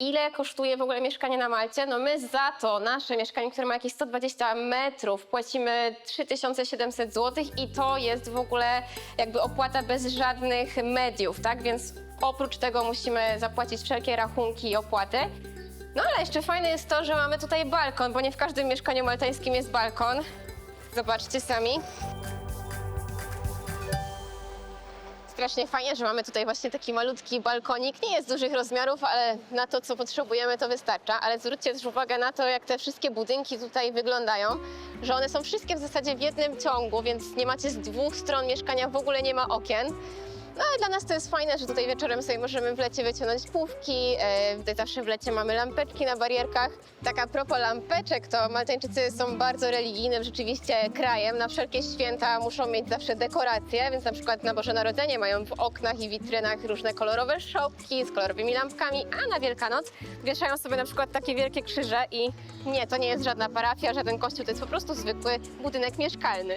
Ile kosztuje w ogóle mieszkanie na Malcie? No my za to nasze mieszkanie, które ma jakieś 120 metrów, płacimy 3700 zł i to jest w ogóle jakby opłata bez żadnych mediów, tak? Więc oprócz tego musimy zapłacić wszelkie rachunki i opłaty. No ale jeszcze fajne jest to, że mamy tutaj balkon, bo nie w każdym mieszkaniu maltańskim jest balkon. Zobaczcie sami. Strasznie fajnie, że mamy tutaj właśnie taki malutki balkonik. Nie jest dużych rozmiarów, ale na to, co potrzebujemy, to wystarcza. Ale zwróćcie też uwagę na to, jak te wszystkie budynki tutaj wyglądają, że one są wszystkie w zasadzie w jednym ciągu, więc nie macie z dwóch stron mieszkania, w ogóle nie ma okien. No ale dla nas to jest fajne, że tutaj wieczorem sobie możemy w lecie wyciągnąć pówki. E, tutaj zawsze w lecie mamy lampeczki na barierkach. Tak a propos lampeczek, to Maltańczycy są bardzo religijnym rzeczywiście krajem. Na wszelkie święta muszą mieć zawsze dekoracje, więc na przykład na Boże Narodzenie mają w oknach i witrynach różne kolorowe szopki z kolorowymi lampkami, a na Wielkanoc wieszają sobie na przykład takie wielkie krzyże i nie, to nie jest żadna parafia, żaden kościół, to jest po prostu zwykły budynek mieszkalny.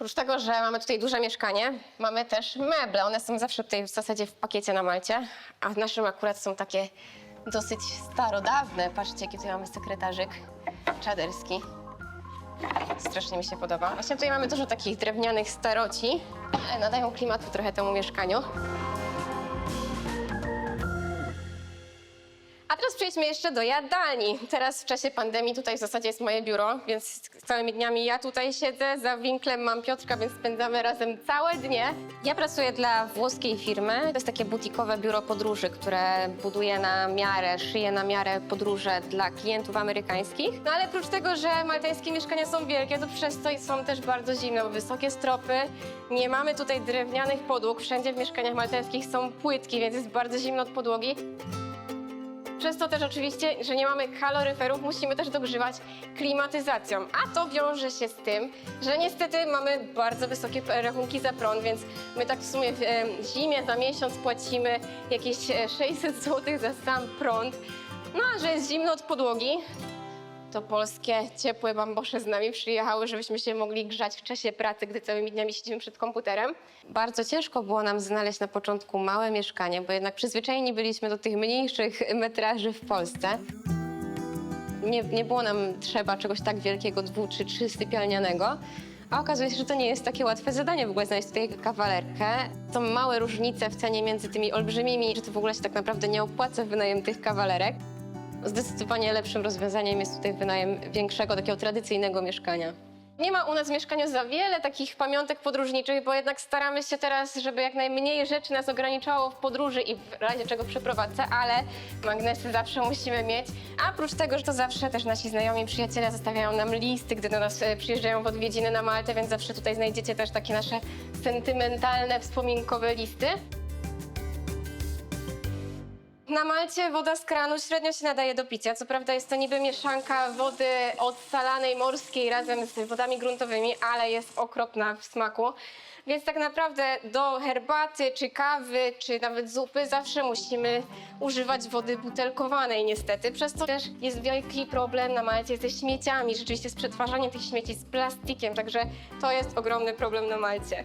Oprócz tego, że mamy tutaj duże mieszkanie, mamy też meble. One są zawsze tutaj w zasadzie w pakiecie na Malcie, a w naszym akurat są takie dosyć starodawne. Patrzcie, jaki tutaj mamy sekretarzyk czaderski. Strasznie mi się podoba. Właśnie tutaj mamy dużo takich drewnianych staroci, nadają klimatu trochę temu mieszkaniu. A teraz przejdźmy jeszcze do jadalni. Teraz w czasie pandemii tutaj w zasadzie jest moje biuro, więc całymi dniami ja tutaj siedzę, za winklem mam Piotrka, więc spędzamy razem całe dnie. Ja pracuję dla włoskiej firmy. To jest takie butikowe biuro podróży, które buduje na miarę, szyje na miarę podróże dla klientów amerykańskich. No ale oprócz tego, że maltańskie mieszkania są wielkie, to przez to są też bardzo zimne, bo wysokie stropy. Nie mamy tutaj drewnianych podłóg. Wszędzie w mieszkaniach maltańskich są płytki, więc jest bardzo zimno od podłogi. Przez to też oczywiście, że nie mamy kaloryferów, musimy też dogrzewać klimatyzacją. A to wiąże się z tym, że niestety mamy bardzo wysokie rachunki za prąd, więc my tak w sumie w e, zimie za miesiąc płacimy jakieś e, 600 zł za sam prąd. No a że jest zimno od podłogi, to polskie ciepłe bambosze z nami przyjechały, żebyśmy się mogli grzać w czasie pracy, gdy całymi dniami siedzimy przed komputerem. Bardzo ciężko było nam znaleźć na początku małe mieszkanie, bo jednak przyzwyczajeni byliśmy do tych mniejszych metraży w Polsce. Nie, nie było nam trzeba czegoś tak wielkiego, dwu czy trzy sypialnianego. A okazuje się, że to nie jest takie łatwe zadanie w ogóle znaleźć tutaj kawalerkę. Są małe różnice w cenie między tymi olbrzymimi, że to w ogóle się tak naprawdę nie opłaca wynajem tych kawalerek. Zdecydowanie lepszym rozwiązaniem jest tutaj wynajem większego, takiego tradycyjnego mieszkania. Nie ma u nas w mieszkaniu za wiele takich pamiątek podróżniczych, bo jednak staramy się teraz, żeby jak najmniej rzeczy nas ograniczało w podróży i w razie czego w przeprowadzce, ale magnesy zawsze musimy mieć. A oprócz tego, że to zawsze też nasi znajomi, przyjaciele zostawiają nam listy, gdy do nas e, przyjeżdżają w odwiedziny na Maltę, więc zawsze tutaj znajdziecie też takie nasze sentymentalne, wspominkowe listy. Na Malcie woda z kranu średnio się nadaje do picia. Co prawda jest to niby mieszanka wody odsalanej morskiej razem z wodami gruntowymi, ale jest okropna w smaku. Więc tak naprawdę do herbaty, czy kawy, czy nawet zupy zawsze musimy używać wody butelkowanej niestety. Przez to też jest wielki problem na Malcie ze śmieciami, rzeczywiście z przetwarzaniem tych śmieci z plastikiem, także to jest ogromny problem na Malcie.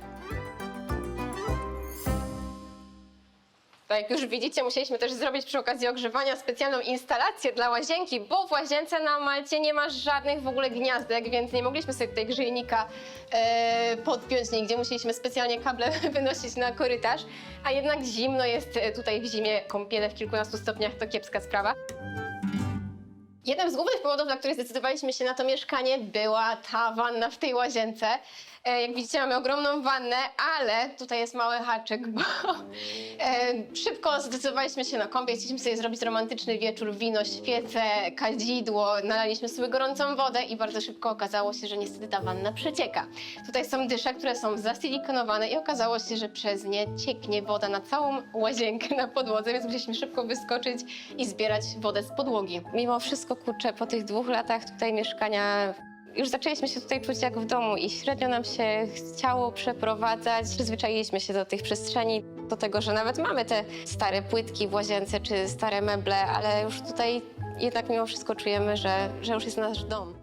Jak już widzicie, musieliśmy też zrobić przy okazji ogrzewania specjalną instalację dla łazienki, bo w łazience na Malcie nie ma żadnych w ogóle gniazdek, więc nie mogliśmy sobie tutaj grzejnika e, podpiąć nigdzie. Musieliśmy specjalnie kable wynosić na korytarz, a jednak zimno jest e, tutaj w zimie. Kąpiele w kilkunastu stopniach to kiepska sprawa. Jednym z głównych powodów, dla których zdecydowaliśmy się na to mieszkanie, była ta wanna w tej łazience. E, Jak widzicie, mamy ogromną wannę, ale tutaj jest mały haczyk, bo e, szybko zdecydowaliśmy się na kąpiel. Chcieliśmy sobie zrobić romantyczny wieczór, wino, świece, kadzidło, nalaliśmy sobie gorącą wodę i bardzo szybko okazało się, że niestety ta wanna przecieka. Tutaj są dysze, które są zasilikonowane i okazało się, że przez nie cieknie woda na całą łazienkę na podłodze, więc musieliśmy szybko wyskoczyć i zbierać wodę z podłogi. Mimo wszystko, kurczę, po tych dwóch latach tutaj mieszkania już zaczęliśmy się tutaj czuć jak w domu i średnio nam się chciało przeprowadzać. Przyzwyczailiśmy się do tych przestrzeni, do tego, że nawet mamy te stare płytki w łazience czy stare meble, ale już tutaj jednak mimo wszystko czujemy, że, że już jest nasz dom.